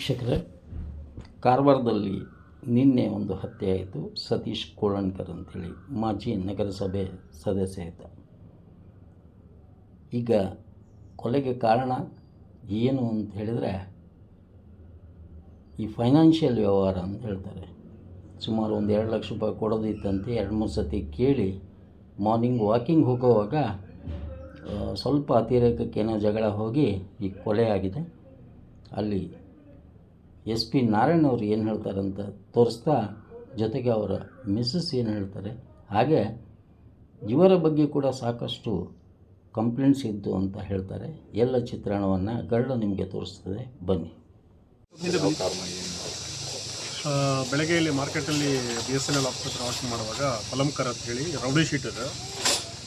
ವೀಕ್ಷಕರೇ ಕಾರವಾರದಲ್ಲಿ ನಿನ್ನೆ ಒಂದು ಹತ್ಯೆ ಆಯಿತು. ಸತೀಶ್ ಕೋಳಣ್ಕರ್ ಅಂಥೇಳಿ ಮಾಜಿ ನಗರಸಭೆ ಸದಸ್ಯ ಇದ್ದ. ಈಗ ಕೊಲೆಗೆ ಕಾರಣ ಏನು ಅಂತ ಹೇಳಿದರೆ, ಈ ಫೈನಾನ್ಷಿಯಲ್ ವ್ಯವಹಾರ ಅಂತ ಹೇಳ್ತಾರೆ. ಸುಮಾರು ಒಂದು ಎರಡು ಲಕ್ಷ ರೂಪಾಯಿ ಕೊಡೋದಿತ್ತಂತೆ. ಎರಡು ಮೂರು ಸತಿ ಕೇಳಿ ಮಾರ್ನಿಂಗ್ ವಾಕಿಂಗ್ ಹೋಗೋವಾಗ ಸ್ವಲ್ಪ ಅತಿರೇಕಕ್ಕೇನೋ ಜಗಳ ಹೋಗಿ ಈ ಕೊಲೆ ಆಗಿದೆ. ಅಲ್ಲಿ ಎಸ್ ಪಿ ನಾರಾಯಣ್ ಅವರು ಏನು ಹೇಳ್ತಾರೆ ಅಂತ ತೋರಿಸ್ತಾ ಜೊತೆಗೆ ಅವರ ಮಿಸ್ಸಸ್ ಏನು ಹೇಳ್ತಾರೆ, ಹಾಗೆ ಇವರ ಬಗ್ಗೆ ಕೂಡ ಸಾಕಷ್ಟು ಕಂಪ್ಲೇಂಟ್ಸ್ ಇದ್ದು ಅಂತ ಹೇಳ್ತಾರೆ. ಎಲ್ಲ ಚಿತ್ರಣವನ್ನು ಗರಡು ನಿಮಗೆ ತೋರಿಸ್ತದೆ. ಬನ್ನಿ. ಬೆಳಗ್ಗೆ ಇಲ್ಲಿ ಮಾರ್ಕೆಟಲ್ಲಿ ಬಿ ಎಸ್ ಎನ್ ಎಲ್ ಆಸ್ಪತ್ರೆ ವಾಕಿಂಗ್ ಮಾಡುವಾಗ ಪಲಂಕರ್ ಅಂತ ಹೇಳಿ ರೌಡಿ ಶೀಟ್ ಇದೆ.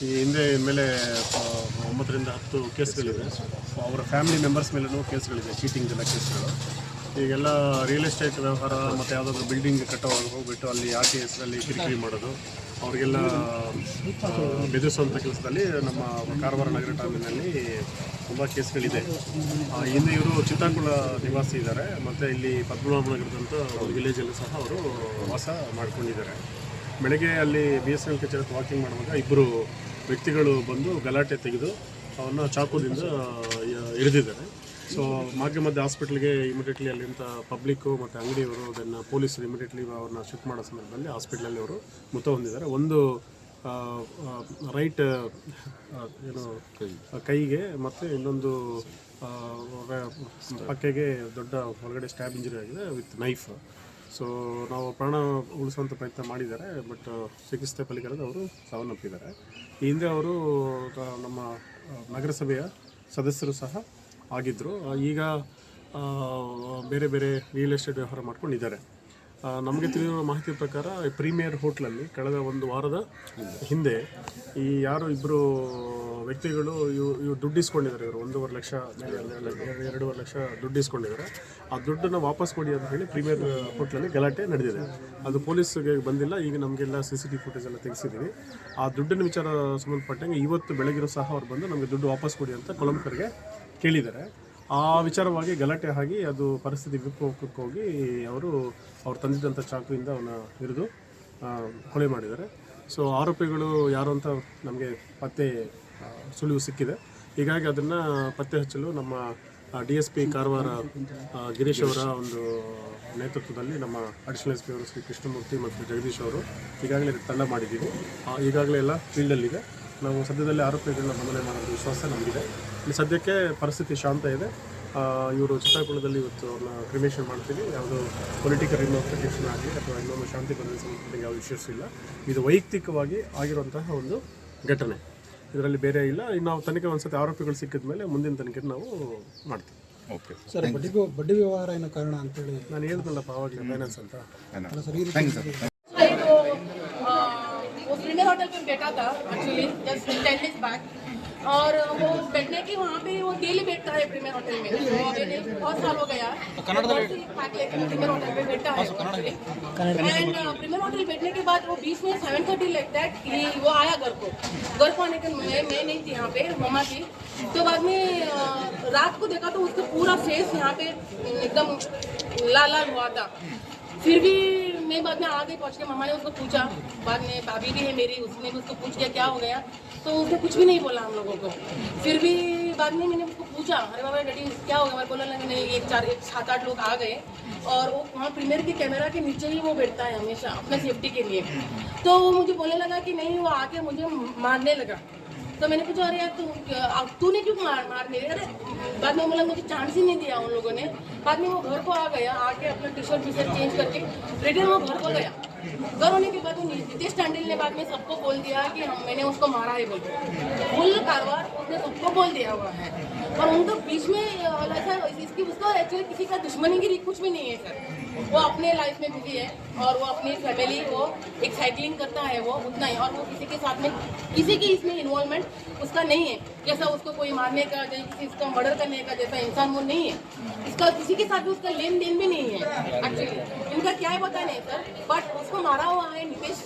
ಈ ಹಿಂದೆ ಮೇಲೆ ಒಂಬತ್ತರಿಂದ ಹತ್ತು ಕೇಸ್ಗಳಿವೆ ಅವರ ಫ್ಯಾಮಿಲಿ ಮೆಂಬರ್ಸ್ ಮೇಲೂ ಕೇಸ್ಗಳಿದೆ ಚೀಟಿಂಗ್ ಎಲ್ಲ ಕೇಸ್ಗಳು. ಈಗೆಲ್ಲ ರಿಯಲ್ ಎಸ್ಟೇಟ್ ವ್ಯವಹಾರ ಮತ್ತು ಯಾವುದಾದ್ರು ಬಿಲ್ಡಿಂಗ್ ಕಟ್ಟೋವಾಗ ಹೋಗ್ಬಿಟ್ಟು ಅಲ್ಲಿ ಆರ್ ಟಿ ಎಸ್ನಲ್ಲಿ ಕಿರಿಕಿರಿ ಮಾಡೋದು, ಅವರಿಗೆಲ್ಲ ಬೆದರಿಸುವಂಥ ಕೆಲಸದಲ್ಲಿ ನಮ್ಮ ಕಾರವಾರ ನಗರ ಠಾಣೆಯಲ್ಲಿ ತುಂಬ ಕೇಸ್ಗಳಿದೆ. ಹಿಂದೆ ಇವರು ಚಿತ್ತಾಂಕುಳ ನಿವಾಸಿ ಇದ್ದಾರೆ, ಮತ್ತು ಇಲ್ಲಿ ಪದ್ಮನಾಭ ನಗರದಂಥ ಒಂದು ವಿಲೇಜಲ್ಲೂ ಸಹ ಅವರು ವಾಸ ಮಾಡಿಕೊಂಡಿದ್ದಾರೆ. ಬೆಳಗ್ಗೆ ಅಲ್ಲಿ ಬಿ ಎಸ್ ಎಲ್ ಕಚೇರಿ ವಾಕಿಂಗ್ ಮಾಡುವಾಗ ಇಬ್ಬರು ವ್ಯಕ್ತಿಗಳು ಬಂದು ಗಲಾಟೆ ತೆಗೆದು ಅವನ್ನ ಚಾಕುದಿಂದ ಹಿಡಿದಿದ್ದಾರೆ ಸೊ ಮಾಧ್ಯಮದ ಹಾಸ್ಪಿಟ್ಲಿಗೆ ಇಮಿಡಿಯೇಟ್ಲಿ ಅಲ್ಲಿಂತ ಪಬ್ಲಿಕ್ಕು ಮತ್ತು ಅಂಗಡಿಯವರು ಅದನ್ನು ಪೊಲೀಸರು ಇಮಿಡಿಯೇಟ್ಲಿ ಅವ್ರನ್ನ ಶಿಫ್ಟ್ ಮಾಡೋ ಸಂದರ್ಭದಲ್ಲಿ ಹಾಸ್ಪಿಟ್ಲಲ್ಲಿ ಅವರು ಮೃತ ಹೊಂದಿದ್ದಾರೆ. ಒಂದು ರೈಟ್ ಏನು ಕೈಗೆ ಮತ್ತು ಇನ್ನೊಂದು ಪಕ್ಕೆಗೆ ದೊಡ್ಡ ಹೊರಗಡೆ ಸ್ಟ್ಯಾಬ್ ಇಂಜುರಿ ಆಗಿದೆ ವಿತ್ ನೈಫ್ ಸೊ ನಾವು ಪ್ರಾಣ ಉಳಿಸುವಂಥ ಪ್ರಯತ್ನ ಮಾಡಿದ್ದಾರೆ ಬಟ್ ಚಿಕಿತ್ಸೆ ಫಲಿಕರದ ಅವರು ಸಾವನ್ನಪ್ಪಿದ್ದಾರೆ. ಈ ಹಿಂದೆ ಅವರು ನಮ್ಮ ನಗರಸಭೆಯ ಸದಸ್ಯರು ಸಹ ಆಗಿದ್ದರು ಈಗ ಬೇರೆ ಬೇರೆ ರಿಯಲ್ ಎಸ್ಟೇಟ್ ವ್ಯವಹಾರ ಮಾಡ್ಕೊಂಡಿದ್ದಾರೆ. ನಮಗೆ ತಿಳಿದಿರುವ ಮಾಹಿತಿ ಪ್ರಕಾರ ಪ್ರೀಮಿಯರ್ ಹೋಟ್ಲಲ್ಲಿ ಕಳೆದ ಒಂದು ವಾರದ ಹಿಂದೆ ಈ ಯಾರು ಇಬ್ಬರು ವ್ಯಕ್ತಿಗಳು ಇವು ಇವು ದುಡ್ಡು ಇಸ್ಕೊಂಡಿದ್ದಾರೆ ಇವರು. ಒಂದೂವರೆ ಲಕ್ಷ ಎರಡು- ಎರಡೂವರೆ ಲಕ್ಷ ದುಡ್ಡು ಇಸ್ಕೊಂಡಿದ್ದಾರೆ. ಆ ದುಡ್ಡನ್ನು ವಾಪಸ್ ಕೊಡಿ ಅಂತ ಹೇಳಿ ಪ್ರೀಮಿಯರ್ ಹೋಟ್ಲಲ್ಲಿ ಗಲಾಟೆ ನಡೆದಿದೆ. ಅದು ಪೊಲೀಸ್ಗೆ ಬಂದಿಲ್ಲ. ಈಗ ನಮಗೆಲ್ಲ ಸಿ ಸಿ ಟಿ ಫುಟೇಜ್ ಎಲ್ಲ ತೆಗೆಸಿದ್ದೀವಿ ಆ ದುಡ್ಡಿನ ವಿಚಾರ ಸಂಬಂಧಪಟ್ಟಂಗೆ ಇವತ್ತು ಬೆಳಗಿರೋ ಸಹ ಅವ್ರು ಬಂದು ನಮಗೆ ದುಡ್ಡು ವಾಪಸ್ ಕೊಡಿ ಅಂತ ಕೊಲಂಕರ್ಗೆ ಕೇಳಿದ್ದಾರೆ. ಆ ವಿಚಾರವಾಗಿ ಗಲಾಟೆ ಆಗಿ ಅದು ಪರಿಸ್ಥಿತಿ ವಿಕೋಪಕ್ಕೆ ಹೋಗಿ ಅವರು ಅವ್ರು ತಂದಿದ್ದಂಥ ಚಾಕುವಿಂದ ಅವನ ಹಿಡಿದು ಕೊಲೆ ಮಾಡಿದ್ದಾರೆ. ಸೊ ಆರೋಪಿಗಳು ಯಾರು ಅಂತ ನಮಗೆ ಪತ್ತೆ ಸುಳಿವು ಸಿಕ್ಕಿದೆ. ಹೀಗಾಗಿ ಅದನ್ನು ಪತ್ತೆ ಹಚ್ಚಲು ನಮ್ಮ D S P Karwar Girish ಅವರ ಒಂದು ನೇತೃತ್ವದಲ್ಲಿ ನಮ್ಮ ಅಡಿಷನಲ್ ಎಸ್ ಪಿ ಅವರು ಶ್ರೀ ಕೃಷ್ಣಮೂರ್ತಿ ಮತ್ತು ಜಗದೀಶ್ ಅವರು ಈಗಾಗಲೇ ತಂಡ ಮಾಡಿದ್ದೀವಿ. ಈಗಾಗಲೇ ಎಲ್ಲ ಫೀಲ್ಡಲ್ಲಿದೆ ನಾವು ಸದ್ಯದಲ್ಲೇ ಆರೋಪಿಗಳನ್ನ ಬಂಧನೆ ಮಾಡೋದು ವಿಶ್ವಾಸ ನಮಗಿದೆ. ಇಲ್ಲಿ ಸದ್ಯಕ್ಕೆ ಪರಿಸ್ಥಿತಿ ಶಾಂತ ಇದೆ. ಇವರು ಚಿತ್ರಕುಳದಲ್ಲಿ ಇವತ್ತು ಅವ್ರನ್ನ ಕ್ರಿಮೇಷನ್ ಮಾಡ್ತೀವಿ. ಯಾವುದೋ ಪೊಲಿಟಿಕಲ್ ರಿಮೋಫಿಕೇಷನ್ ಆಗಲಿ ಅಥವಾ ಇನ್ನೊಂದು ಶಾಂತಿ ಬಂದ ಸಂಬಂಧಪಟ್ಟ ಯಾವ ಇಶ್ಯೂಸ್ ಇಲ್ಲ. ಇದು ವೈಯಕ್ತಿಕವಾಗಿ ಆಗಿರುವಂತಹ ಒಂದು ಘಟನೆ. ಇದರಲ್ಲಿ ಬೇರೆ ಇಲ್ಲ. ಇನ್ನು ನಾವು ತನಿಖೆ ಒಂದ್ಸತಿ ಆರೋಪಿಗಳು ಸಿಕ್ಕಿದ ಮೇಲೆ ಮುಂದಿನ ತನಿಖೆ ನಾವು ಮಾಡ್ತೀವಿ. ಓಕೆ ಸರ್ ಬಡ್ಡಿ ವ್ಯ- ಬಡ್ಡಿ ವ್ಯವಹಾರ ಏನೋ ಕಾರಣ ಅಂತೇಳಿ ನಾನು ಹೇಳಿದ್ನಲ್ಲಪ್ಪ ಆವಾಗಲೇ ಫೈನಾನ್ಸ್ ಅಂತ. ಸರ್ ಈ तो और वो बैठने की वहाँ पे वो डेली बैठता है प्रीमियर होटल में। तो अभी बहुत साल हो गया। प्रीमियर होटल पे बैठा है। एंड प्रीमियर होटल बैठने के बाद वो बीच में सेवन थर्टी लाइक दैट वो आया घर को। घर को आने के मैं मैं नहीं थी यहाँ पे मम्मा थी। तो बाद में रात को देखा तो उसका पूरा फेस यहाँ पे एकदम लाल लाल हुआ था। फिर भी मैं बाद में आ गई पहुँच के मम्मा ने उसको पूछा, बाद में भाभी भी है मेरी, उसने भी उसको पूछ लिया, क्या हो गया? तो उसने कुछ भी नहीं बोला हम लोगों को। फिर भी बाद में मैंने उसको पूछा, अरे बाबा, डैडी, क्या हो गया? मैं बोला, नहीं एक चार, एक सात आठ लोग आ गए और वो वहाँ प्रीमियर के कैमरा के नीचे ही वो बैठता है हमेशा, अपने सेफ्टी के लिए। तो वो मुझे बोलने लगा कि नहीं, वो आके मुझे मारने लगा। तो मैंने पूछा, अरे यार, तू तूने क्यों मार मार मेरे अरे बाद में बोला, मुझे चांस ही नहीं दिया उन लोगों ने। बाद में वो घर को आ गया, आके अपना T shirt T shirt change करके रिटर्न वो घर को गया। घर होने के बाद नितेश टांडिल ने बाद में सबको बोल दिया कि हम, मैंने उसको मारा है बोल। फुल कारवार उसने सबको बोल दिया हुआ है। और उनके बीच में ऐसा इसकी, उसका एक्चुअली किसी का दुश्मनी की कुछ भी नहीं है, सर। वो अपने लाइफ में बिज़ी है और वो अपनी फैमिली को एक साइकिलिंग करता है वो, उतना ही। और वो किसी के साथ में, किसी की इसमें इन्वॉल्वमेंट उसका नहीं है। जैसा उसको कोई मारने का, जैसे किसी उसका मर्डर करने का, जैसा इंसान वो नहीं है। इसका, किसी के साथ भी उसका लेन देन भी नहीं है एक्चुअली इनका क्या है पता नहीं सर बट उसको मारा हुआ है नितेश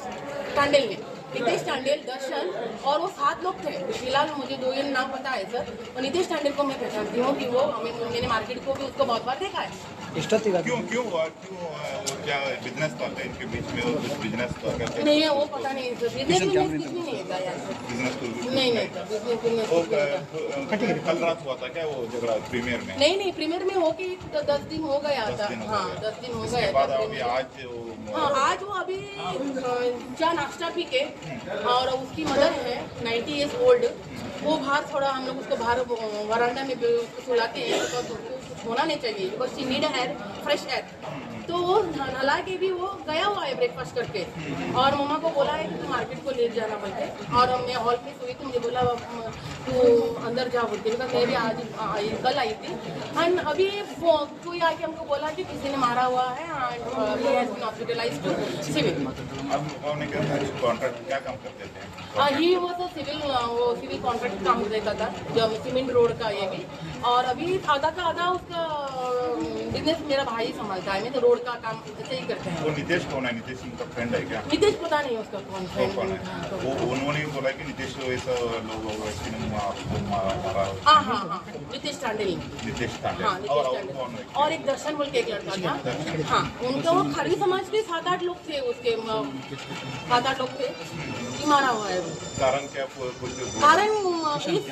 टांडेल ने। नितेश टांडेल दर्शन और वो सात लोग थे। फ़िलहाल मुझे दो ये नाम पता है सर और तो नितेश टांडेल को मैं पहचानती हूँ कि वो मैंने मार्केट को भी उसको बहुत बार देखा है। क्यों क्यों क्यों क्या बिज़नेस करते हैं इनके बीच में? और कुछ बिज़नेस करते नहीं है वो पता नहीं बिज़नेस कुछ भी नहीं था यार. बिज़नेस तो नहीं नहीं कल रात हुआ था क्या वो झगड़ा प्रीमियर में? नहीं नहीं प्रीमियर में हो होके दस दिन हो गया था। हाँ दस दिन हो गया था हाँ, आज वो अभी चाय नाश्ता पी के और उसकी मदर है नाइन्टी ईयर्स ओल्ड वो बाहर थोड़ा हम लोग उसको बाहर वरान्डा में सुलाते हैं बिकॉज़ उसको कुछ होना नहीं चाहिए because she need air fresh air तो वो नला के भी वो गया हुआ है ब्रेकफास्ट करके। और मम्मा को बोला है कि तू मार्केट को ले जाना बोल के। और मैं हॉल में सोई तो मुझे बोला तू अंदर जा बोल के। मैं भी आज आई कल आई थी। एंड अभी कोई आके हमको बोला कि किसी ने मारा हुआ है एंड हॉस्पिटलाइज टू सिविल आप कौन है ही वो तो सिविल वो सिविल कॉन्ट्रैक्ट काम रहता था जो सीमेंट रोड का ये भी और अभी आधा का आधा उसका बिज़नेस मेरा भाई संभालता है मैं तो रोड का काम ऐसे ही करते हैं। वो नितेश कौन है? नितेश उनका फ्रेंड है क्या? नितेश पता नहीं उसका कौन फ्रेंड कौन है। वो उन्होंने बोला कि नितेश ऐसा लोग वैसे आपको मारा मारा। हाँ हाँ हाँ नितेश टांडेल नितेश हाँ तांडे और नितेश है? और एक दर्शन बोल के एक लड़का था। हाँ उनका वो खाली समाज के सात आठ लोग थे उसके सात आठ लोग थे। कि मारा हुआ है कारण क्या कुछ कारण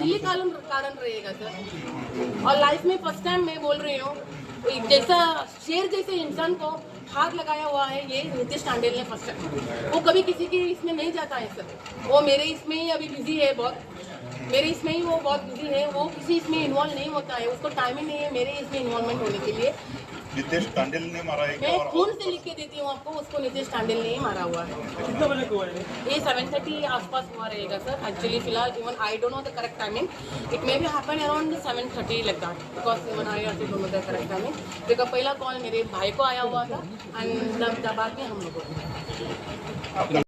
ये कारण कारण रहेगा सर। और लाइफ में फ़र्स्ट टाइम मैं बोल रही हूँ जैसा शेर जैसे इंसान को हाथ लगाया हुआ है, ये नीतीश टांडेल ने फ़र्स्ट वो कभी किसी के इसमें नहीं जाता है सर वो मेरे इसमें ही अभी बिज़ी है बहुत। मेरे इसमें ही वो बहुत बिज़ी है। वो किसी इसमें इन्वॉल्व नहीं होता है। उसको टाइम ही नहीं है मेरे इसमें इन्वॉल्वमेंट होने के लिए। नितेश तांडेल ने मारा है मैं खून से लिख के देती हूँ आपको उसको नीतीश टांडेल ने ही मारा हुआ है। कितने बजे हुआ है ये सेवन थर्टी आसपास हुआ रहेगा सर एक्चुअली फ़िलहाल even I don't know the correct timing it may be happen around seven thirty like that because even I also don't know the correct timing because पहला कॉल मेरे भाई को आया हुआ था एंड बाद में हम लोगों को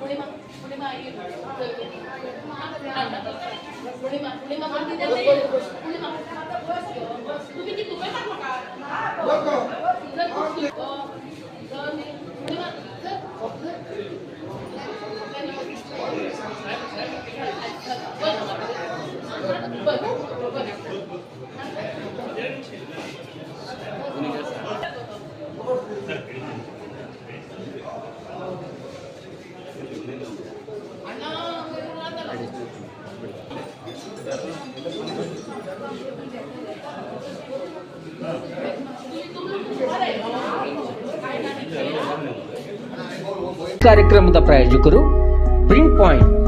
पुणे मा तुम्ही ಕಾರ್ಯಕ್ರಮದ ಪ್ರಾಯೋಜಕರು ಪ್ರಿಂಟ್ ಪಾಯಿಂಟ್